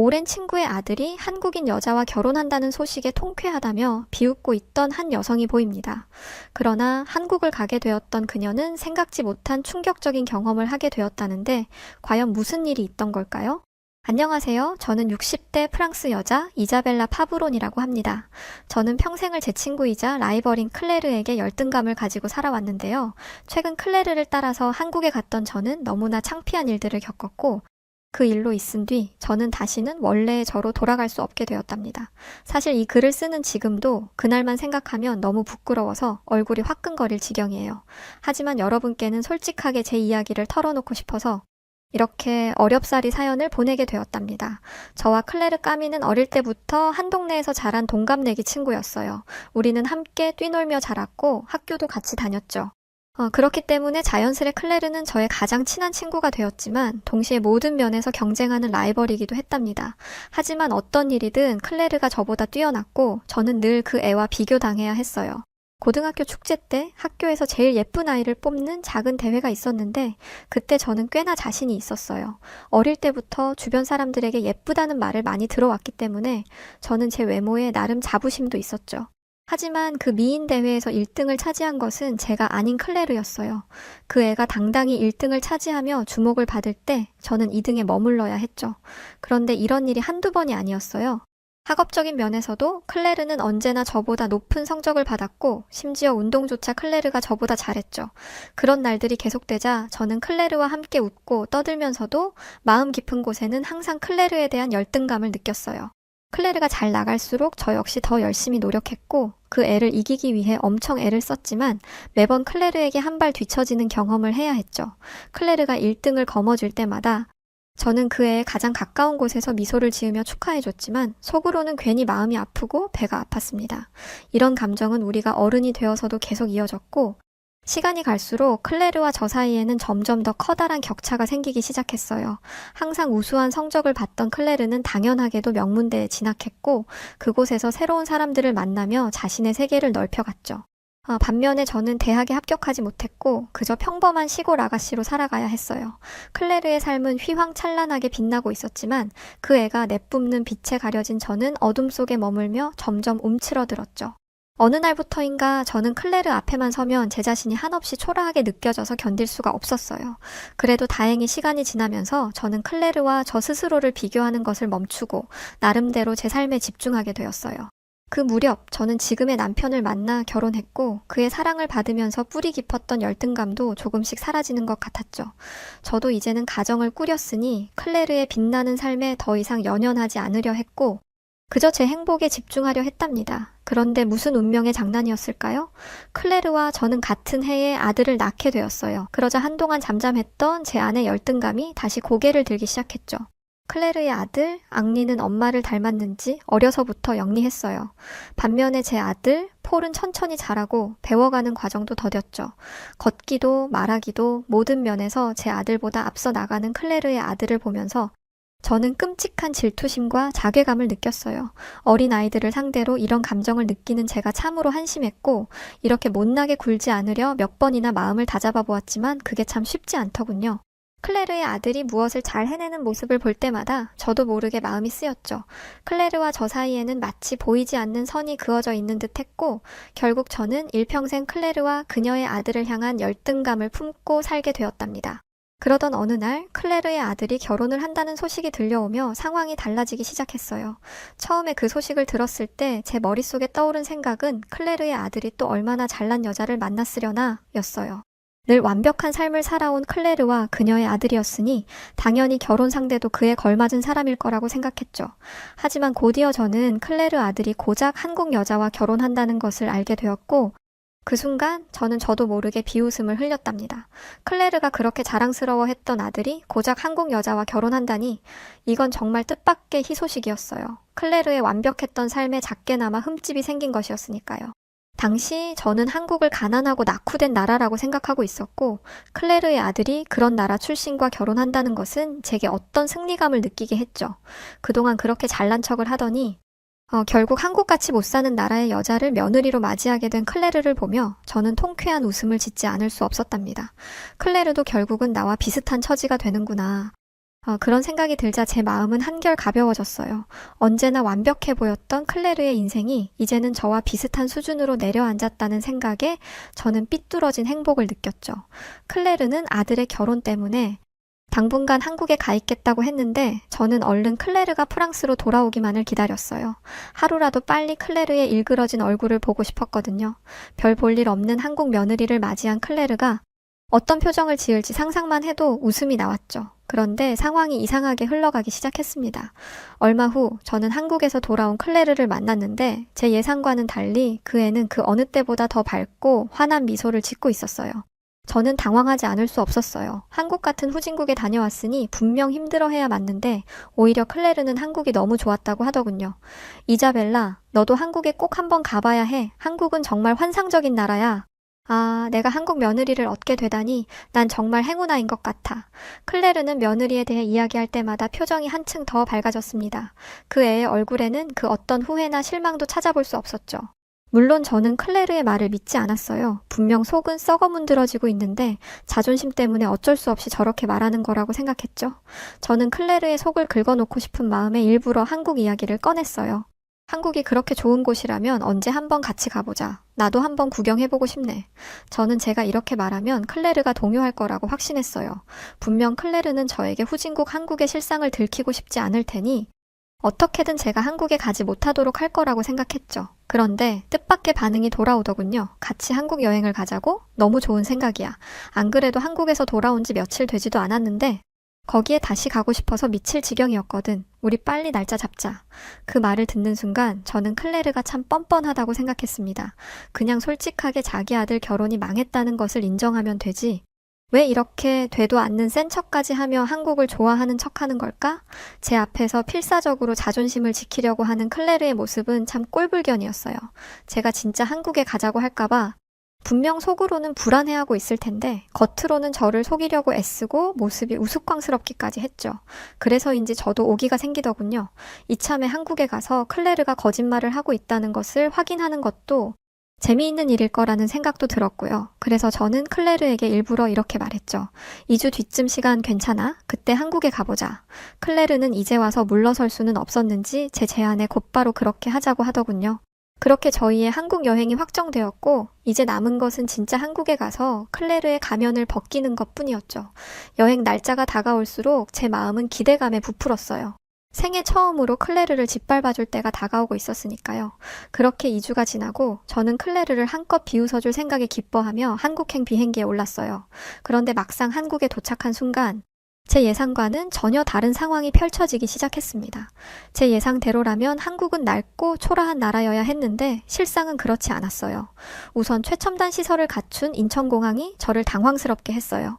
오랜 친구의 아들이 한국인 여자와 결혼한다는 소식에 통쾌하다며 비웃고 있던 한 여성이 보입니다. 그러나 한국을 가게 되었던 그녀는 생각지 못한 충격적인 경험을 하게 되었다는데 과연 무슨 일이 있던 걸까요? 안녕하세요. 저는 60대 프랑스 여자 이자벨라 파브론이라고 합니다. 저는 평생을 제 친구이자 라이벌인 클레르에게 열등감을 가지고 살아왔는데요. 최근 클레르를 따라서 한국에 갔던 저는 너무나 창피한 일들을 겪었고 그 일로 있은 뒤 저는 다시는 원래의 저로 돌아갈 수 없게 되었답니다. 사실 이 글을 쓰는 지금도 그날만 생각하면 너무 부끄러워서 얼굴이 화끈거릴 지경이에요. 하지만 여러분께는 솔직하게 제 이야기를 털어놓고 싶어서 이렇게 어렵사리 사연을 보내게 되었답니다. 저와 클레르 까미는 어릴 때부터 한 동네에서 자란 동갑내기 친구였어요. 우리는 함께 뛰놀며 자랐고 학교도 같이 다녔죠. 어, 그렇기 때문에 자연스레 클레르는 저의 가장 친한 친구가 되었지만 동시에 모든 면에서 경쟁하는 라이벌이기도 했답니다. 하지만 어떤 일이든 클레르가 저보다 뛰어났고 저는 늘 그 애와 비교당해야 했어요. 고등학교 축제 때 학교에서 제일 예쁜 아이를 뽑는 작은 대회가 있었는데 그때 저는 꽤나 자신이 있었어요. 어릴 때부터 주변 사람들에게 예쁘다는 말을 많이 들어왔기 때문에 저는 제 외모에 나름 자부심도 있었죠. 하지만 그 미인 대회에서 1등을 차지한 것은 제가 아닌 클레르였어요. 그 애가 당당히 1등을 차지하며 주목을 받을 때 저는 2등에 머물러야 했죠. 그런데 이런 일이 한두 번이 아니었어요. 학업적인 면에서도 클레르는 언제나 저보다 높은 성적을 받았고 심지어 운동조차 클레르가 저보다 잘했죠. 그런 날들이 계속되자 저는 클레르와 함께 웃고 떠들면서도 마음 깊은 곳에는 항상 클레르에 대한 열등감을 느꼈어요. 클레르가 잘 나갈수록 저 역시 더 열심히 노력했고 그 애를 이기기 위해 엄청 애를 썼지만 매번 클레르에게 한 발 뒤처지는 경험을 해야 했죠. 클레르가 1등을 거머쥘 때마다 저는 그 애의 가장 가까운 곳에서 미소를 지으며 축하해줬지만 속으로는 괜히 마음이 아프고 배가 아팠습니다. 이런 감정은 우리가 어른이 되어서도 계속 이어졌고 시간이 갈수록 클레르와 저 사이에는 점점 더 커다란 격차가 생기기 시작했어요. 항상 우수한 성적을 받던 클레르는 당연하게도 명문대에 진학했고 그곳에서 새로운 사람들을 만나며 자신의 세계를 넓혀갔죠. 아, 반면에 저는 대학에 합격하지 못했고 그저 평범한 시골 아가씨로 살아가야 했어요. 클레르의 삶은 휘황찬란하게 빛나고 있었지만 그 애가 내뿜는 빛에 가려진 저는 어둠 속에 머물며 점점 움츠러들었죠. 어느 날부터인가 저는 클레르 앞에만 서면 제 자신이 한없이 초라하게 느껴져서 견딜 수가 없었어요. 그래도 다행히 시간이 지나면서 저는 클레르와 저 스스로를 비교하는 것을 멈추고 나름대로 제 삶에 집중하게 되었어요. 그 무렵 저는 지금의 남편을 만나 결혼했고 그의 사랑을 받으면서 뿌리 깊었던 열등감도 조금씩 사라지는 것 같았죠. 저도 이제는 가정을 꾸렸으니 클레르의 빛나는 삶에 더 이상 연연하지 않으려 했고 그저 제 행복에 집중하려 했답니다. 그런데 무슨 운명의 장난이었을까요? 클레르와 저는 같은 해에 아들을 낳게 되었어요. 그러자 한동안 잠잠했던 제 안의 열등감이 다시 고개를 들기 시작했죠. 클레르의 아들 앙리는 엄마를 닮았는지 어려서부터 영리했어요. 반면에 제 아들 폴은 천천히 자라고 배워가는 과정도 더뎠죠. 걷기도 말하기도 모든 면에서 제 아들보다 앞서 나가는 클레르의 아들을 보면서 저는 끔찍한 질투심과 자괴감을 느꼈어요. 어린 아이들을 상대로 이런 감정을 느끼는 제가 참으로 한심했고, 이렇게 못나게 굴지 않으려 몇 번이나 마음을 다잡아 보았지만 그게 참 쉽지 않더군요. 클레르의 아들이 무엇을 잘 해내는 모습을 볼 때마다 저도 모르게 마음이 쓰였죠. 클레르와 저 사이에는 마치 보이지 않는 선이 그어져 있는 듯 했고, 결국 저는 일평생 클레르와 그녀의 아들을 향한 열등감을 품고 살게 되었답니다. 그러던 어느 날 클레르의 아들이 결혼을 한다는 소식이 들려오며 상황이 달라지기 시작했어요. 처음에 그 소식을 들었을 때 제 머릿속에 떠오른 생각은 클레르의 아들이 또 얼마나 잘난 여자를 만났으려나 였어요. 늘 완벽한 삶을 살아온 클레르와 그녀의 아들이었으니 당연히 결혼 상대도 그에 걸맞은 사람일 거라고 생각했죠. 하지만 곧이어 저는 클레르 아들이 고작 한국 여자와 결혼한다는 것을 알게 되었고 그 순간 저는 저도 모르게 비웃음을 흘렸답니다. 클레르가 그렇게 자랑스러워했던 아들이 고작 한국 여자와 결혼한다니 이건 정말 뜻밖의 희소식이었어요. 클레르의 완벽했던 삶에 작게나마 흠집이 생긴 것이었으니까요. 당시 저는 한국을 가난하고 낙후된 나라라고 생각하고 있었고 클레르의 아들이 그런 나라 출신과 결혼한다는 것은 제게 어떤 승리감을 느끼게 했죠. 그동안 그렇게 잘난 척을 하더니 어, 결국 한국같이 못 사는 나라의 여자를 며느리로 맞이하게 된 클레르를 보며 저는 통쾌한 웃음을 짓지 않을 수 없었답니다. 클레르도 결국은 나와 비슷한 처지가 되는구나. 어, 그런 생각이 들자 제 마음은 한결 가벼워졌어요. 언제나 완벽해 보였던 클레르의 인생이 이제는 저와 비슷한 수준으로 내려앉았다는 생각에 저는 삐뚤어진 행복을 느꼈죠. 클레르는 아들의 결혼 때문에 당분간 한국에 가 있겠다고 했는데 저는 얼른 클레르가 프랑스로 돌아오기만을 기다렸어요. 하루라도 빨리 클레르의 일그러진 얼굴을 보고 싶었거든요. 별 볼 일 없는 한국 며느리를 맞이한 클레르가 어떤 표정을 지을지 상상만 해도 웃음이 나왔죠. 그런데 상황이 이상하게 흘러가기 시작했습니다. 얼마 후 저는 한국에서 돌아온 클레르를 만났는데 제 예상과는 달리 그 애는 그 어느 때보다 더 밝고 환한 미소를 짓고 있었어요. 저는 당황하지 않을 수 없었어요. 한국 같은 후진국에 다녀왔으니 분명 힘들어해야 맞는데 오히려 클레르는 한국이 너무 좋았다고 하더군요. 이자벨라, 너도 한국에 꼭 한번 가봐야 해. 한국은 정말 환상적인 나라야. 아, 내가 한국 며느리를 얻게 되다니 난 정말 행운아인 것 같아. 클레르는 며느리에 대해 이야기할 때마다 표정이 한층 더 밝아졌습니다. 그 애의 얼굴에는 그 어떤 후회나 실망도 찾아볼 수 없었죠. 물론 저는 클레르의 말을 믿지 않았어요. 분명 속은 썩어 문드러지고 있는데 자존심 때문에 어쩔 수 없이 저렇게 말하는 거라고 생각했죠. 저는 클레르의 속을 긁어놓고 싶은 마음에 일부러 한국 이야기를 꺼냈어요. 한국이 그렇게 좋은 곳이라면 언제 한번 같이 가보자. 나도 한번 구경해보고 싶네. 저는 제가 이렇게 말하면 클레르가 동요할 거라고 확신했어요. 분명 클레르는 저에게 후진국 한국의 실상을 들키고 싶지 않을 테니 어떻게든 제가 한국에 가지 못하도록 할 거라고 생각했죠. 그런데 뜻밖의 반응이 돌아오더군요. 같이 한국 여행을 가자고? 너무 좋은 생각이야. 안 그래도 한국에서 돌아온 지 며칠 되지도 않았는데 거기에 다시 가고 싶어서 미칠 지경이었거든. 우리 빨리 날짜 잡자. 그 말을 듣는 순간 저는 클레르가 참 뻔뻔하다고 생각했습니다. 그냥 솔직하게 자기 아들 결혼이 망했다는 것을 인정하면 되지. 왜 이렇게 되도 않는 센 척까지 하며 한국을 좋아하는 척 하는 걸까? 제 앞에서 필사적으로 자존심을 지키려고 하는 클레르의 모습은 참 꼴불견이었어요. 제가 진짜 한국에 가자고 할까봐 분명 속으로는 불안해하고 있을 텐데 겉으로는 저를 속이려고 애쓰고 모습이 우스꽝스럽기까지 했죠. 그래서인지 저도 오기가 생기더군요. 이참에 한국에 가서 클레르가 거짓말을 하고 있다는 것을 확인하는 것도 재미있는 일일 거라는 생각도 들었고요. 그래서 저는 클레르에게 일부러 이렇게 말했죠. 2주 뒤쯤 시간 괜찮아? 그때 한국에 가보자. 클레르는 이제 와서 물러설 수는 없었는지 제 제안에 곧바로 그렇게 하자고 하더군요. 그렇게 저희의 한국 여행이 확정되었고, 이제 남은 것은 진짜 한국에 가서 클레르의 가면을 벗기는 것 뿐이었죠. 여행 날짜가 다가올수록 제 마음은 기대감에 부풀었어요. 생애 처음으로 클레르를 짓밟아줄 때가 다가오고 있었으니까요. 그렇게 2주가 지나고 저는 클레르를 한껏 비웃어줄 생각에 기뻐하며 한국행 비행기에 올랐어요. 그런데 막상 한국에 도착한 순간 제 예상과는 전혀 다른 상황이 펼쳐지기 시작했습니다. 제 예상대로라면 한국은 낡고 초라한 나라여야 했는데 실상은 그렇지 않았어요. 우선 최첨단 시설을 갖춘 인천공항이 저를 당황스럽게 했어요.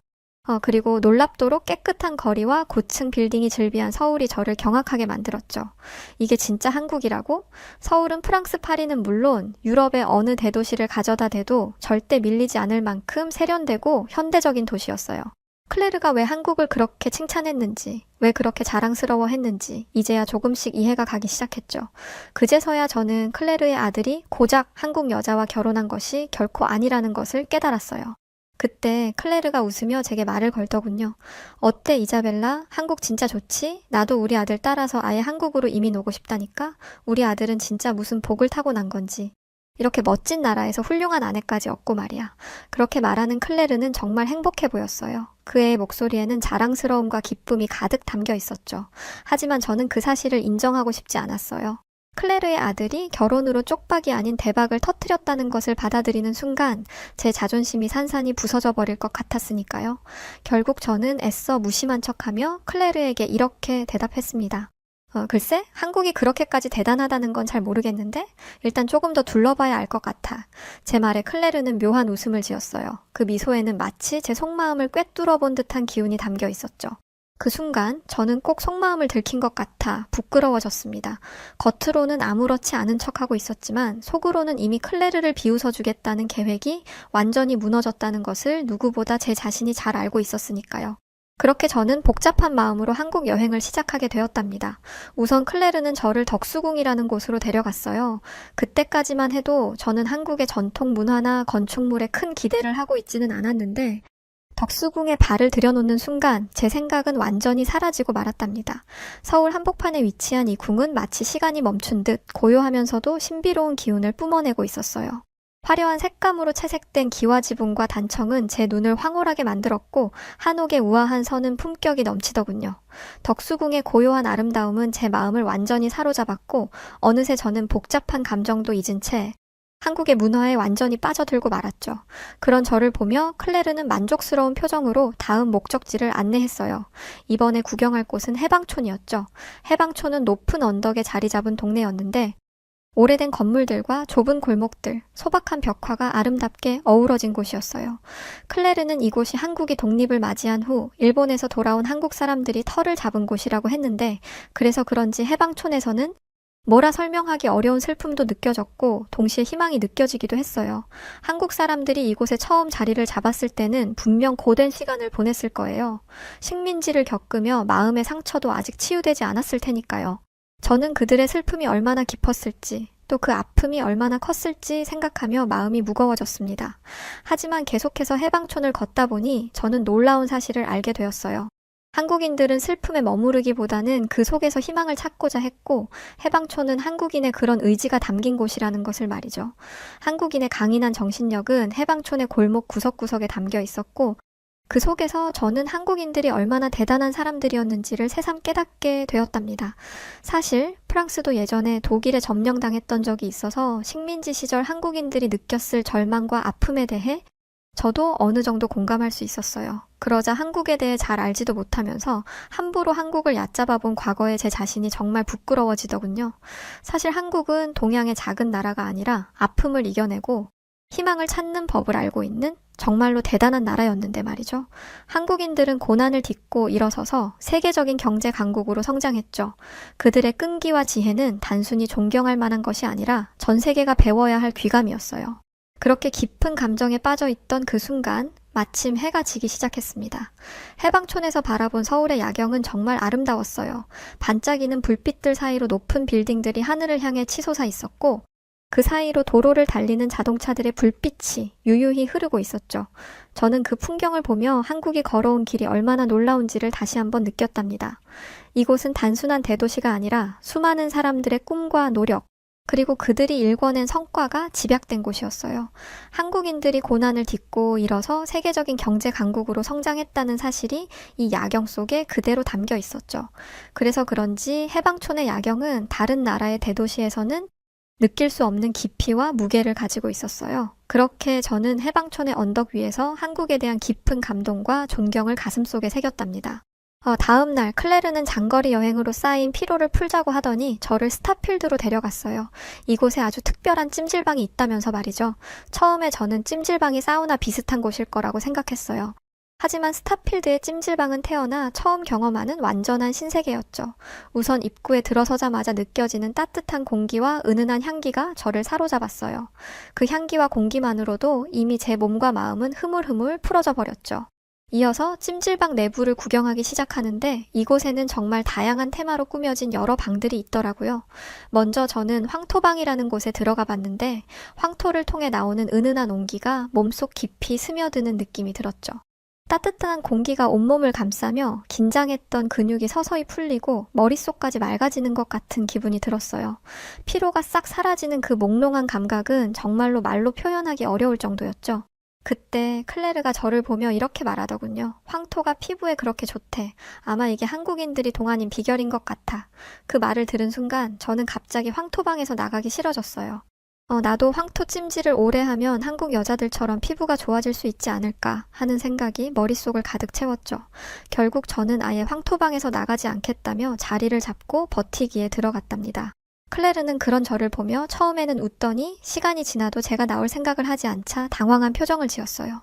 어, 그리고 놀랍도록 깨끗한 거리와 고층 빌딩이 즐비한 서울이 저를 경악하게 만들었죠. 이게 진짜 한국이라고? 서울은 프랑스 파리는 물론 유럽의 어느 대도시를 가져다 대도 절대 밀리지 않을 만큼 세련되고 현대적인 도시였어요. 클레르가 왜 한국을 그렇게 칭찬했는지, 왜 그렇게 자랑스러워 했는지, 이제야 조금씩 이해가 가기 시작했죠. 그제서야 저는 클레르의 아들이 고작 한국 여자와 결혼한 것이 결코 아니라는 것을 깨달았어요. 그때 클레르가 웃으며 제게 말을 걸더군요. 어때, 이자벨라? 한국 진짜 좋지? 나도 우리 아들 따라서 아예 한국으로 이민 오고 싶다니까? 우리 아들은 진짜 무슨 복을 타고 난 건지. 이렇게 멋진 나라에서 훌륭한 아내까지 얻고 말이야. 그렇게 말하는 클레르는 정말 행복해 보였어요. 그의 목소리에는 자랑스러움과 기쁨이 가득 담겨 있었죠. 하지만 저는 그 사실을 인정하고 싶지 않았어요. 클레르의 아들이 결혼으로 쪽박이 아닌 대박을 터뜨렸다는 것을 받아들이는 순간 제 자존심이 산산이 부서져 버릴 것 같았으니까요. 결국 저는 애써 무심한 척하며 클레르에게 이렇게 대답했습니다. 어, 글쎄, 한국이 그렇게까지 대단하다는 건 잘 모르겠는데, 일단 조금 더 둘러봐야 알 것 같아. 제 말에 클레르는 묘한 웃음을 지었어요. 그 미소에는 마치 제 속마음을 꿰뚫어 본 듯한 기운이 담겨 있었죠. 그 순간 저는 꼭 속마음을 들킨 것 같아 부끄러워졌습니다. 겉으로는 아무렇지 않은 척하고 있었지만 속으로는 이미 클레르를 비웃어 주겠다는 계획이 완전히 무너졌다는 것을 누구보다 제 자신이 잘 알고 있었으니까요. 그렇게 저는 복잡한 마음으로 한국 여행을 시작하게 되었답니다. 우선 클레르는 저를 덕수궁이라는 곳으로 데려갔어요. 그때까지만 해도 저는 한국의 전통 문화나 건축물에 큰 기대를 하고 있지는 않았는데 덕수궁에 발을 들여놓는 순간 제 생각은 완전히 사라지고 말았답니다. 서울 한복판에 위치한 이 궁은 마치 시간이 멈춘 듯 고요하면서도 신비로운 기운을 뿜어내고 있었어요. 화려한 색감으로 채색된 기와 지붕과 단청은 제 눈을 황홀하게 만들었고 한옥의 우아한 선은 품격이 넘치더군요. 덕수궁의 고요한 아름다움은 제 마음을 완전히 사로잡았고 어느새 저는 복잡한 감정도 잊은 채 한국의 문화에 완전히 빠져들고 말았죠. 그런 저를 보며 클레르는 만족스러운 표정으로 다음 목적지를 안내했어요. 이번에 구경할 곳은 해방촌이었죠. 해방촌은 높은 언덕에 자리 잡은 동네였는데 오래된 건물들과 좁은 골목들, 소박한 벽화가 아름답게 어우러진 곳이었어요. 클레르는 이곳이 한국이 독립을 맞이한 후 일본에서 돌아온 한국 사람들이 터를 잡은 곳이라고 했는데 그래서 그런지 해방촌에서는 뭐라 설명하기 어려운 슬픔도 느껴졌고 동시에 희망이 느껴지기도 했어요. 한국 사람들이 이곳에 처음 자리를 잡았을 때는 분명 고된 시간을 보냈을 거예요. 식민지를 겪으며 마음의 상처도 아직 치유되지 않았을 테니까요. 저는 그들의 슬픔이 얼마나 깊었을지, 또 그 아픔이 얼마나 컸을지 생각하며 마음이 무거워졌습니다. 하지만 계속해서 해방촌을 걷다 보니 저는 놀라운 사실을 알게 되었어요. 한국인들은 슬픔에 머무르기보다는 그 속에서 희망을 찾고자 했고, 해방촌은 한국인의 그런 의지가 담긴 곳이라는 것을 말이죠. 한국인의 강인한 정신력은 해방촌의 골목 구석구석에 담겨 있었고, 그 속에서 저는 한국인들이 얼마나 대단한 사람들이었는지를 새삼 깨닫게 되었답니다. 사실 프랑스도 예전에 독일에 점령당했던 적이 있어서 식민지 시절 한국인들이 느꼈을 절망과 아픔에 대해 저도 어느 정도 공감할 수 있었어요. 그러자 한국에 대해 잘 알지도 못하면서 함부로 한국을 얕잡아 본 과거의 제 자신이 정말 부끄러워지더군요. 사실 한국은 동양의 작은 나라가 아니라 아픔을 이겨내고 희망을 찾는 법을 알고 있는 정말로 대단한 나라였는데 말이죠. 한국인들은 고난을 딛고 일어서서 세계적인 경제 강국으로 성장했죠. 그들의 끈기와 지혜는 단순히 존경할 만한 것이 아니라 전 세계가 배워야 할 귀감이었어요. 그렇게 깊은 감정에 빠져 있던 그 순간 마침 해가 지기 시작했습니다. 해방촌에서 바라본 서울의 야경은 정말 아름다웠어요. 반짝이는 불빛들 사이로 높은 빌딩들이 하늘을 향해 치솟아 있었고 그 사이로 도로를 달리는 자동차들의 불빛이 유유히 흐르고 있었죠. 저는 그 풍경을 보며 한국이 걸어온 길이 얼마나 놀라운지를 다시 한번 느꼈답니다. 이곳은 단순한 대도시가 아니라 수많은 사람들의 꿈과 노력, 그리고 그들이 일궈낸 성과가 집약된 곳이었어요. 한국인들이 고난을 딛고 일어서 세계적인 경제 강국으로 성장했다는 사실이 이 야경 속에 그대로 담겨 있었죠. 그래서 그런지 해방촌의 야경은 다른 나라의 대도시에서는 느낄 수 없는 깊이와 무게를 가지고 있었어요. 그렇게 저는 해방촌의 언덕 위에서 한국에 대한 깊은 감동과 존경을 가슴속에 새겼답니다. 어, 다음 날 클레르는 장거리 여행으로 쌓인 피로를 풀자고 하더니 저를 스타필드로 데려갔어요. 이곳에 아주 특별한 찜질방이 있다면서 말이죠. 처음에 저는 찜질방이 사우나 비슷한 곳일 거라고 생각했어요. 하지만 스타필드의 찜질방은 태어나 처음 경험하는 완전한 신세계였죠. 우선 입구에 들어서자마자 느껴지는 따뜻한 공기와 은은한 향기가 저를 사로잡았어요. 그 향기와 공기만으로도 이미 제 몸과 마음은 흐물흐물 풀어져 버렸죠. 이어서 찜질방 내부를 구경하기 시작하는데 이곳에는 정말 다양한 테마로 꾸며진 여러 방들이 있더라고요. 먼저 저는 황토방이라는 곳에 들어가 봤는데 황토를 통해 나오는 은은한 온기가 몸속 깊이 스며드는 느낌이 들었죠. 따뜻한 공기가 온몸을 감싸며 긴장했던 근육이 서서히 풀리고 머릿속까지 맑아지는 것 같은 기분이 들었어요. 피로가 싹 사라지는 그 몽롱한 감각은 정말로 말로 표현하기 어려울 정도였죠. 그때 클레르가 저를 보며 이렇게 말하더군요. 황토가 피부에 그렇게 좋대. 아마 이게 한국인들이 동안인 비결인 것 같아. 그 말을 들은 순간 저는 갑자기 황토방에서 나가기 싫어졌어요. 어, 나도 황토 찜질을 오래 하면 한국 여자들처럼 피부가 좋아질 수 있지 않을까 하는 생각이 머릿속을 가득 채웠죠. 결국 저는 아예 황토방에서 나가지 않겠다며 자리를 잡고 버티기에 들어갔답니다. 클레르는 그런 저를 보며 처음에는 웃더니 시간이 지나도 제가 나올 생각을 하지 않자 당황한 표정을 지었어요.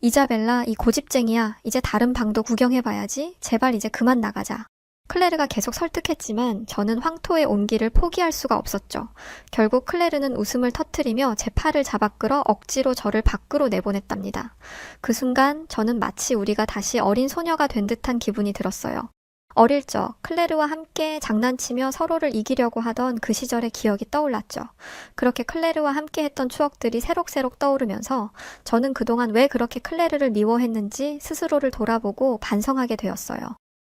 이자벨라, 이 고집쟁이야. 이제 다른 방도 구경해봐야지. 제발 이제 그만 나가자. 클레르가 계속 설득했지만 저는 황토의 온기를 포기할 수가 없었죠. 결국 클레르는 웃음을 터트리며 제 팔을 잡아 끌어 억지로 저를 밖으로 내보냈답니다. 그 순간 저는 마치 우리가 다시 어린 소녀가 된 듯한 기분이 들었어요. 어릴 적 클레르와 함께 장난치며 서로를 이기려고 하던 그 시절의 기억이 떠올랐죠. 그렇게 클레르와 함께 했던 추억들이 새록새록 떠오르면서 저는 그동안 왜 그렇게 클레르를 미워했는지 스스로를 돌아보고 반성하게 되었어요.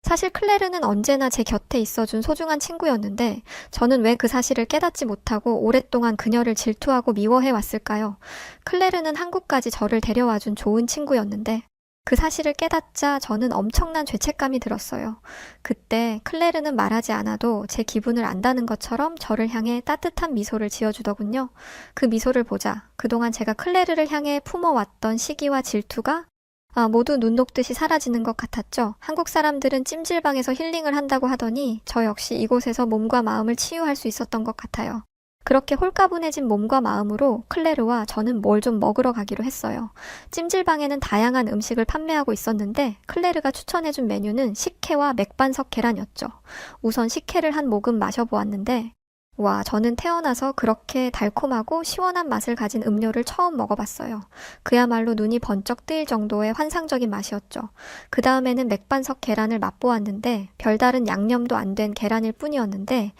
사실 클레르는 언제나 제 곁에 있어준 소중한 친구였는데 저는 왜 그 사실을 깨닫지 못하고 오랫동안 그녀를 질투하고 미워해 왔을까요? 클레르는 한국까지 저를 데려와준 좋은 친구였는데 그 사실을 깨닫자 저는 엄청난 죄책감이 들었어요. 그때 클레르는 말하지 않아도 제 기분을 안다는 것처럼 저를 향해 따뜻한 미소를 지어주더군요. 그 미소를 보자 그동안 제가 클레르를 향해 품어왔던 시기와 질투가 아, 모두 눈 녹듯이 사라지는 것 같았죠. 한국 사람들은 찜질방에서 힐링을 한다고 하더니 저 역시 이곳에서 몸과 마음을 치유할 수 있었던 것 같아요. 그렇게 홀가분해진 몸과 마음으로 클레르와 저는 뭘 좀 먹으러 가기로 했어요. 찜질방에는 다양한 음식을 판매하고 있었는데 클레르가 추천해준 메뉴는 식혜와 맥반석 계란이었죠. 우선 식혜를 한 모금 마셔보았는데 와, 저는 태어나서 그렇게 달콤하고 시원한 맛을 가진 음료를 처음 먹어봤어요. 그야말로 눈이 번쩍 뜨일 정도의 환상적인 맛이었죠. 그 다음에는 맥반석 계란을 맛보았는데 별다른 양념도 안 된 계란일 뿐이었는데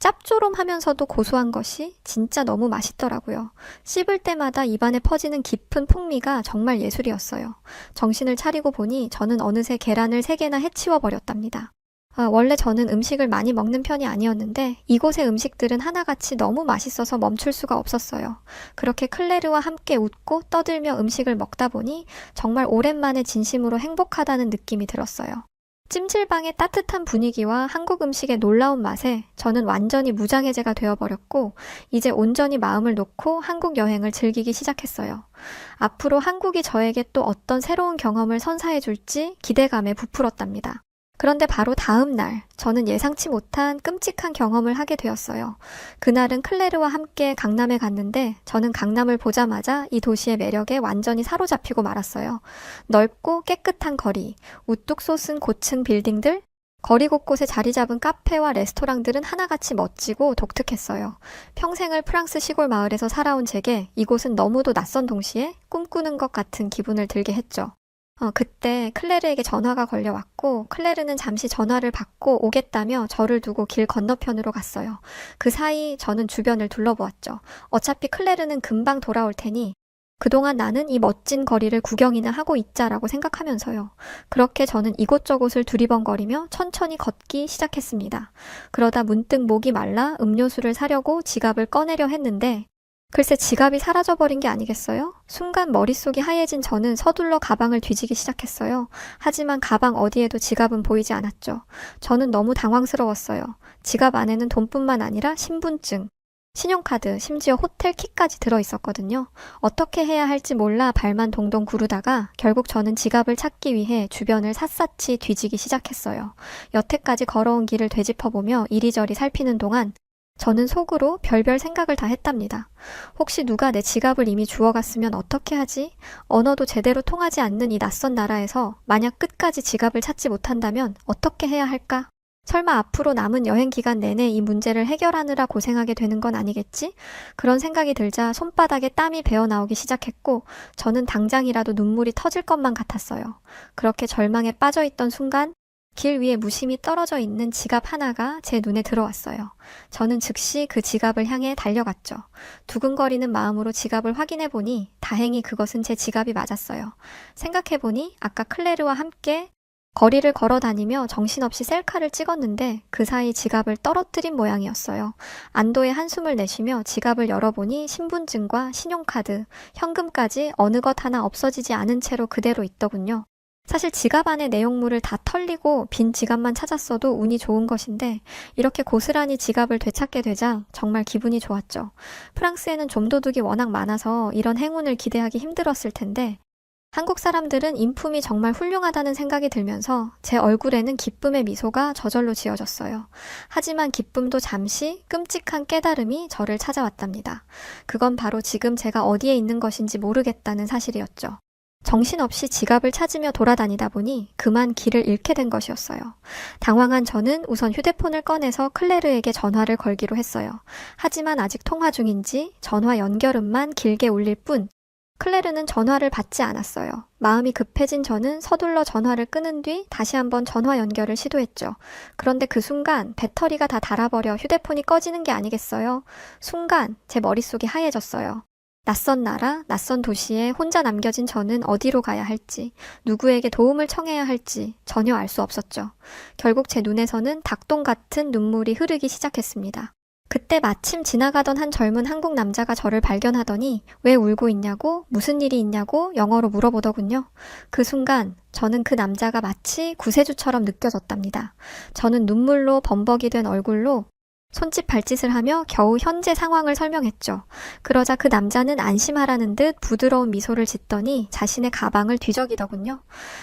짭조름하면서도 고소한 것이 진짜 너무 맛있더라고요. 씹을 때마다 입안에 퍼지는 깊은 풍미가 정말 예술이었어요. 정신을 차리고 보니 저는 어느새 계란을 세 개나 해치워 버렸답니다. 아, 원래 저는 음식을 많이 먹는 편이 아니었는데 이곳의 음식들은 하나같이 너무 맛있어서 멈출 수가 없었어요. 그렇게 클레르와 함께 웃고 떠들며 음식을 먹다 보니 정말 오랜만에 진심으로 행복하다는 느낌이 들었어요. 찜질방의 따뜻한 분위기와 한국 음식의 놀라운 맛에 저는 완전히 무장해제가 되어버렸고, 이제 온전히 마음을 놓고 한국 여행을 즐기기 시작했어요. 앞으로 한국이 저에게 또 어떤 새로운 경험을 선사해줄지 기대감에 부풀었답니다. 그런데 바로 다음 날, 저는 예상치 못한 끔찍한 경험을 하게 되었어요. 그날은 클레르와 함께 강남에 갔는데, 저는 강남을 보자마자 이 도시의 매력에 완전히 사로잡히고 말았어요. 넓고 깨끗한 거리, 우뚝 솟은 고층 빌딩들, 거리 곳곳에 자리 잡은 카페와 레스토랑들은 하나같이 멋지고 독특했어요. 평생을 프랑스 시골 마을에서 살아온 제게 이곳은 너무도 낯선 동시에 꿈꾸는 것 같은 기분을 들게 했죠. 어, 그때 클레르에게 전화가 걸려왔고, 클레르는 잠시 전화를 받고 오겠다며 저를 두고 길 건너편으로 갔어요. 그 사이 저는 주변을 둘러보았죠. 어차피 클레르는 금방 돌아올 테니, 그동안 나는 이 멋진 거리를 구경이나 하고 있자라고 생각하면서요. 그렇게 저는 이곳저곳을 두리번거리며 천천히 걷기 시작했습니다. 그러다 문득 목이 말라 음료수를 사려고 지갑을 꺼내려 했는데, 글쎄 지갑이 사라져버린 게 아니겠어요? 순간 머릿속이 하얘진 저는 서둘러 가방을 뒤지기 시작했어요. 하지만 가방 어디에도 지갑은 보이지 않았죠. 저는 너무 당황스러웠어요. 지갑 안에는 돈뿐만 아니라 신분증, 신용카드, 심지어 호텔 키까지 들어 있었거든요. 어떻게 해야 할지 몰라 발만 동동 구르다가 결국 저는 지갑을 찾기 위해 주변을 샅샅이 뒤지기 시작했어요. 여태까지 걸어온 길을 되짚어보며 이리저리 살피는 동안 저는 속으로 별별 생각을 다 했답니다. 혹시 누가 내 지갑을 이미 주워갔으면 어떻게 하지? 언어도 제대로 통하지 않는 이 낯선 나라에서 만약 끝까지 지갑을 찾지 못한다면 어떻게 해야 할까? 설마 앞으로 남은 여행 기간 내내 이 문제를 해결하느라 고생하게 되는 건 아니겠지? 그런 생각이 들자 손바닥에 땀이 배어 나오기 시작했고 저는 당장이라도 눈물이 터질 것만 같았어요. 그렇게 절망에 빠져 있던 순간 길 위에 무심히 떨어져 있는 지갑 하나가 제 눈에 들어왔어요. 저는 즉시 그 지갑을 향해 달려갔죠. 두근거리는 마음으로 지갑을 확인해 보니 다행히 그것은 제 지갑이 맞았어요. 생각해 보니 아까 클레르와 함께 거리를 걸어 다니며 정신없이 셀카를 찍었는데 그 사이 지갑을 떨어뜨린 모양이었어요. 안도의 한숨을 내쉬며 지갑을 열어보니 신분증과 신용카드, 현금까지 어느 것 하나 없어지지 않은 채로 그대로 있더군요. 사실 지갑 안에 내용물을 다 털리고 빈 지갑만 찾았어도 운이 좋은 것인데 이렇게 고스란히 지갑을 되찾게 되자 정말 기분이 좋았죠. 프랑스에는 좀도둑이 워낙 많아서 이런 행운을 기대하기 힘들었을 텐데 한국 사람들은 인품이 정말 훌륭하다는 생각이 들면서 제 얼굴에는 기쁨의 미소가 저절로 지어졌어요. 하지만 기쁨도 잠시 끔찍한 깨달음이 저를 찾아왔답니다. 그건 바로 지금 제가 어디에 있는 것인지 모르겠다는 사실이었죠. 정신없이 지갑을 찾으며 돌아다니다 보니 그만 길을 잃게 된 것이었어요. 당황한 저는 우선 휴대폰을 꺼내서 클레르에게 전화를 걸기로 했어요. 하지만 아직 통화 중인지 전화 연결음만 길게 울릴 뿐 클레르는 전화를 받지 않았어요. 마음이 급해진 저는 서둘러 전화를 끊은 뒤 다시 한번 전화 연결을 시도했죠. 그런데 그 순간 배터리가 다 닳아버려 휴대폰이 꺼지는 게 아니겠어요? 순간 제 머릿속이 하얘졌어요. 낯선 나라, 낯선 도시에 혼자 남겨진 저는 어디로 가야 할지, 누구에게 도움을 청해야 할지 전혀 알 수 없었죠. 결국 제 눈에서는 닭똥 같은 눈물이 흐르기 시작했습니다. 그때 마침 지나가던 한 젊은 한국 남자가 저를 발견하더니 왜 울고 있냐고 무슨 일이 있냐고 영어로 물어보더군요. 그 순간 저는 그 남자가 마치 구세주처럼 느껴졌답니다. 저는 눈물로 범벅이 된 얼굴로 손짓 발짓을 하며 겨우 현재 상황을 설명했죠. 그러자 그 남자는 안심하라는 듯 부드러운 미소를 짓더니 자신의 가방을 뒤적이더군요.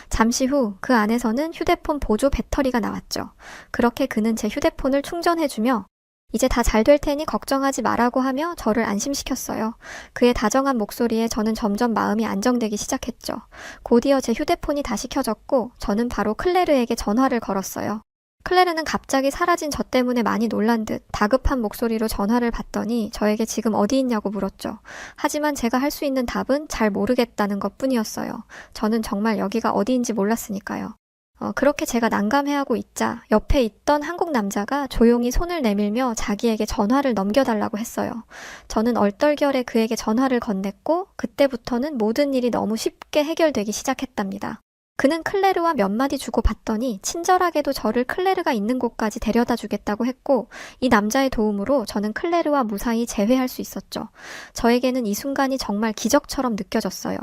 잠시 후 그 안에서는 휴대폰 보조 배터리가 나왔죠. 그렇게 그는 제 휴대폰을 충전해주며 이제 다 잘 될 테니 걱정하지 말라고 하며 저를 안심시켰어요. 그의 다정한 목소리에 저는 점점 마음이 안정되기 시작했죠. 곧이어 제 휴대폰이 다시 켜졌고 저는 바로 클레르에게 전화를 걸었어요. 클레르는 갑자기 사라진 저 때문에 많이 놀란 듯 다급한 목소리로 전화를 받더니 저에게 지금 어디 있냐고 물었죠. 하지만 제가 할 수 있는 답은 잘 모르겠다는 것 뿐이었어요. 저는 정말 여기가 어디인지 몰랐으니까요. 어, 그렇게 제가 난감해하고 있자 옆에 있던 한국 남자가 조용히 손을 내밀며 자기에게 전화를 넘겨달라고 했어요. 저는 얼떨결에 그에게 전화를 건넸고 그때부터는 모든 일이 너무 쉽게 해결되기 시작했답니다. 그는 클레르와 몇 마디 주고 받더니 친절하게도 저를 클레르가 있는 곳까지 데려다 주겠다고 했고 이 남자의 도움으로 저는 클레르와 무사히 재회할 수 있었죠. 저에게는 이 순간이 정말 기적처럼 느껴졌어요.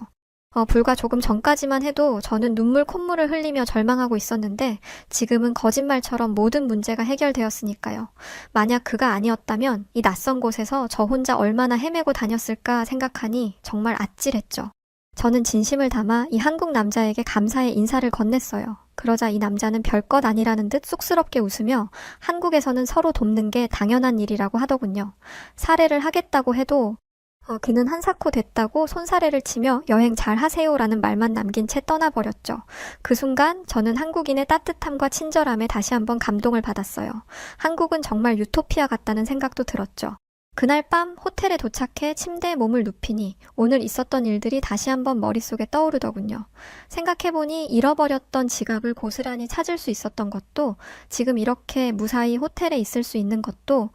어, 불과 조금 전까지만 해도 저는 눈물 콧물을 흘리며 절망하고 있었는데 지금은 거짓말처럼 모든 문제가 해결되었으니까요. 만약 그가 아니었다면 이 낯선 곳에서 저 혼자 얼마나 헤매고 다녔을까 생각하니 정말 아찔했죠. 저는 진심을 담아 이 한국 남자에게 감사의 인사를 건넸어요. 그러자 이 남자는 별것 아니라는 듯 쑥스럽게 웃으며 한국에서는 서로 돕는 게 당연한 일이라고 하더군요. 사례를 하겠다고 해도 어, 그는 한사코 됐다고 손사래를 치며 여행 잘 하세요라는 말만 남긴 채 떠나버렸죠. 그 순간 저는 한국인의 따뜻함과 친절함에 다시 한번 감동을 받았어요. 한국은 정말 유토피아 같다는 생각도 들었죠. 그날 밤 호텔에 도착해 침대에 몸을 눕히니 오늘 있었던 일들이 다시 한번 머릿속에 떠오르더군요. 생각해보니 잃어버렸던 지갑을 고스란히 찾을 수 있었던 것도 지금 이렇게 무사히 호텔에 있을 수 있는 것도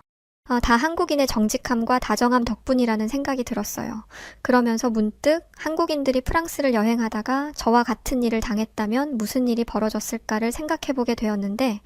아, 다 한국인의 정직함과 다정함 덕분이라는 생각이 들었어요. 그러면서 문득 한국인들이 프랑스를 여행하다가 저와 같은 일을 당했다면 무슨 일이 벌어졌을까를 생각해보게 되었는데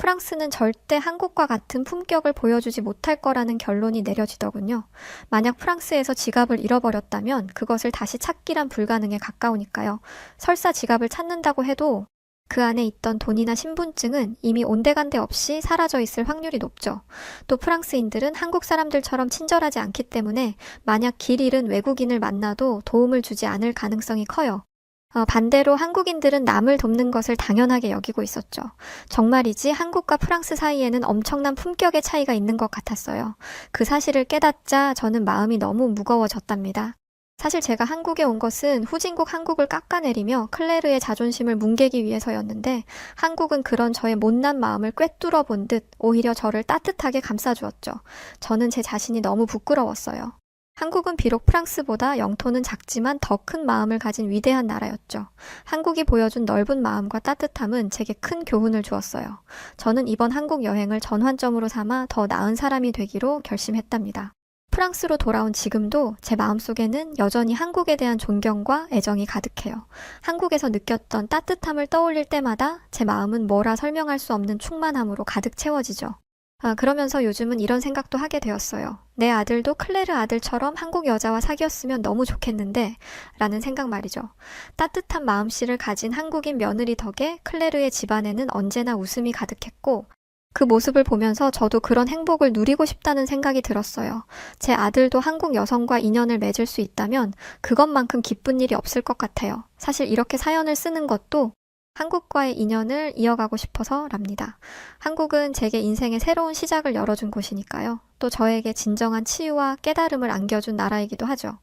프랑스는 절대 한국과 같은 품격을 보여주지 못할 거라는 결론이 내려지더군요. 만약 프랑스에서 지갑을 잃어버렸다면 그것을 다시 찾기란 불가능에 가까우니까요. 설사 지갑을 찾는다고 해도 그 안에 있던 돈이나 신분증은 이미 온데간데 없이 사라져 있을 확률이 높죠. 또 프랑스인들은 한국 사람들처럼 친절하지 않기 때문에 만약 길 잃은 외국인을 만나도 도움을 주지 않을 가능성이 커요. 어, 반대로 한국인들은 남을 돕는 것을 당연하게 여기고 있었죠. 정말이지 한국과 프랑스 사이에는 엄청난 품격의 차이가 있는 것 같았어요. 그 사실을 깨닫자 저는 마음이 너무 무거워졌답니다. 사실 제가 한국에 온 것은 후진국 한국을 깎아내리며 클레르의 자존심을 뭉개기 위해서였는데 한국은 그런 저의 못난 마음을 꿰뚫어 본 듯 오히려 저를 따뜻하게 감싸주었죠. 저는 제 자신이 너무 부끄러웠어요. 한국은 비록 프랑스보다 영토는 작지만 더 큰 마음을 가진 위대한 나라였죠. 한국이 보여준 넓은 마음과 따뜻함은 제게 큰 교훈을 주었어요. 저는 이번 한국 여행을 전환점으로 삼아 더 나은 사람이 되기로 결심했답니다. 프랑스로 돌아온 지금도 제 마음속에는 여전히 한국에 대한 존경과 애정이 가득해요. 한국에서 느꼈던 따뜻함을 떠올릴 때마다 제 마음은 뭐라 설명할 수 없는 충만함으로 가득 채워지죠. 아, 그러면서 요즘은 이런 생각도 하게 되었어요. 내 아들도 클레르 아들처럼 한국 여자와 사귀었으면 너무 좋겠는데, 라는 생각 말이죠. 따뜻한 마음씨를 가진 한국인 며느리 덕에 클레르의 집안에는 언제나 웃음이 가득했고, 그 모습을 보면서 저도 그런 행복을 누리고 싶다는 생각이 들었어요. 제 아들도 한국 여성과 인연을 맺을 수 있다면 그것만큼 기쁜 일이 없을 것 같아요. 사실 이렇게 사연을 쓰는 것도 한국과의 인연을 이어가고 싶어서랍니다. 한국은 제게 인생의 새로운 시작을 열어준 곳이니까요. 또 저에게 진정한 치유와 깨달음을 안겨준 나라이기도 하죠.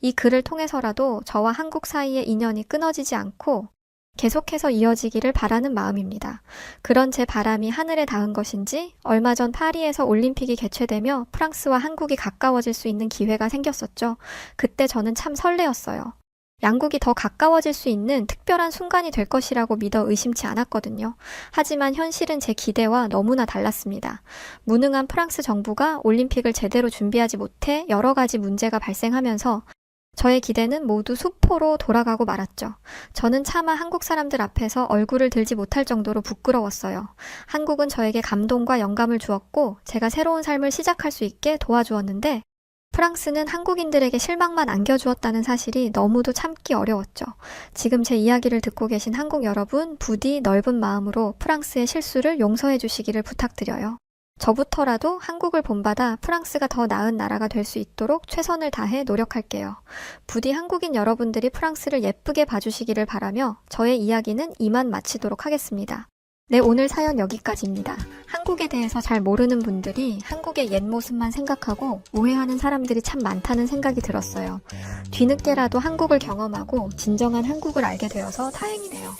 이 글을 통해서라도 저와 한국 사이의 인연이 끊어지지 않고 계속해서 이어지기를 바라는 마음입니다. 그런 제 바람이 하늘에 닿은 것인지 얼마 전 파리에서 올림픽이 개최되며 프랑스와 한국이 가까워질 수 있는 기회가 생겼었죠. 그때 저는 참 설레었어요. 양국이 더 가까워질 수 있는 특별한 순간이 될 것이라고 믿어 의심치 않았거든요. 하지만 현실은 제 기대와 너무나 달랐습니다. 무능한 프랑스 정부가 올림픽을 제대로 준비하지 못해 여러 가지 문제가 발생하면서 저의 기대는 모두 수포로 돌아가고 말았죠. 저는 차마 한국 사람들 앞에서 얼굴을 들지 못할 정도로 부끄러웠어요. 한국은 저에게 감동과 영감을 주었고 제가 새로운 삶을 시작할 수 있게 도와주었는데 프랑스는 한국인들에게 실망만 안겨주었다는 사실이 너무도 참기 어려웠죠. 지금 제 이야기를 듣고 계신 한국 여러분, 부디 넓은 마음으로 프랑스의 실수를 용서해 주시기를 부탁드려요. 저부터라도 한국을 본받아 프랑스가 더 나은 나라가 될 수 있도록 최선을 다해 노력할게요. 부디 한국인 여러분들이 프랑스를 예쁘게 봐주시기를 바라며 저의 이야기는 이만 마치도록 하겠습니다. 네, 오늘 사연 여기까지입니다. 한국에 대해서 잘 모르는 분들이 한국의 옛 모습만 생각하고 오해하는 사람들이 참 많다는 생각이 들었어요. 뒤늦게라도 한국을 경험하고 진정한 한국을 알게 되어서 다행이네요.